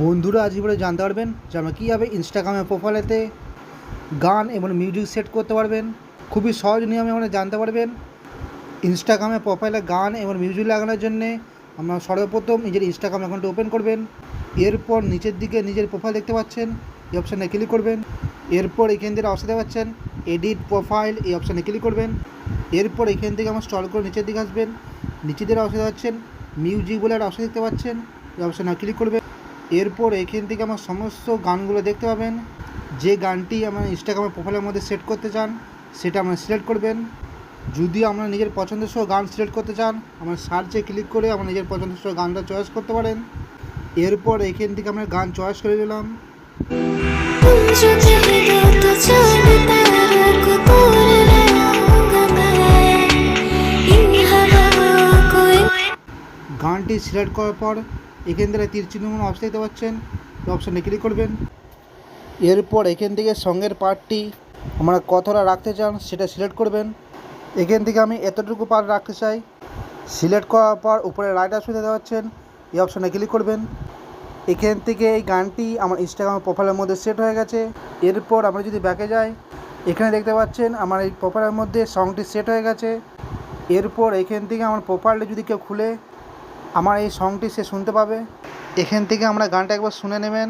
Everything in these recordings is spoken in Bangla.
বন্ধুরা আজ এবারে জানতে পারবেন যে আমরা কীভাবে ইনস্টাগ্রামে প্রোফাইলেতে গান এবং মিউজিক সেট করতে পারবেন। খুবই সহজ নিয়মে আমরা জানতে পারবেন ইনস্টাগ্রামে প্রোফাইলে গান এবং মিউজিক লাগানোর জন্যে আমরা সর্বপ্রথম নিজের ইনস্টাগ্রাম অ্যাকাউন্টটা ওপেন করবেন। এরপর নিচের দিকে নিজের প্রোফাইল দেখতে পাচ্ছেন, এই অপশানে ক্লিক করবেন। এরপর এখান থেকে অপশান দেখতে পাচ্ছেন এডিট প্রোফাইল এই অপশানে ক্লিক করবেন। এরপর এখান থেকে আমার স্টল করে নিচের দিকে আসবেন। নিচের দিকে অপশান পাচ্ছেন মিউজিক বলে একটা অপশান দেখতে পাচ্ছেন, এই অপশানে ক্লিক করবেন। এরপর এখান থেকে আমার সমস্ত গানগুলো দেখতে পাবেন। যে গানটি আমার ইনস্টাগ্রামের প্রোফাইলের মধ্যে সেট করতে চান, সেটা আমরা সিলেক্ট করবেন। যদি আমরা নিজের পছন্দের সহ গান সিলেক্ট করতে চান, আমার সার্চে ক্লিক করে আমার নিজের পছন্দের সহ গানটা চয়েস করতে পারেন। এরপর এখান থেকে আমরা গান চয়েস করে দিলাম গানটি সিলেক্ট করার পর এখান থেকে তীর চিহ্ন অপশন দেখতে পাচ্ছেন? অপশানে ক্লিক করবেন। এরপর এখান থেকে সঙ্গের পার্টটি আমরা কতটা রাখতে চান সেটা সিলেক্ট করবেন। এখান থেকে আমি এতটুকু পার্ট রাখতে চাই। সিলেক্ট করার পর উপরে রাইট অপশন দেখতে পাচ্ছেন। এই অপশানে ক্লিক করবেন। এখান থেকে এই গানটি আমার ইনস্টাগ্রাম প্রোফাইলের মধ্যে সেট হয়ে গেছে। এরপর আমরা যদি ব্যাকে যাই, এখানে দেখতে পাচ্ছেন আমার এই প্রোফাইলের মধ্যে সংটি সেট হয়ে গেছে। এরপর এখান থেকে আমার প্রোফাইলটা যদি কেউ খুলে আমার এই সংটি সে শুনতে পাবে। এখান থেকে আমরা গানটা একবার শুনে নেবেন।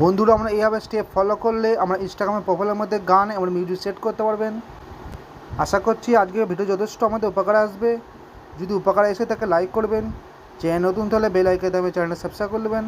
বন্ধুরা, আমরা এইভাবে স্টেপ ফলো করলে আমরা ইনস্টাগ্রামে প্রফাইলের মধ্যে গান এবং মিউজিক সেট করতে পারবেন। আশা করছি আজকে ভিডিও যথেষ্ট আমাদের উপকার আসবে। যদি উপকার এসে তাকে লাইক করবেন। চ্যানেল নতুন তাহলে বেলাইকে দেবে চ্যানেলটা সাবস্ক্রাইব করবেন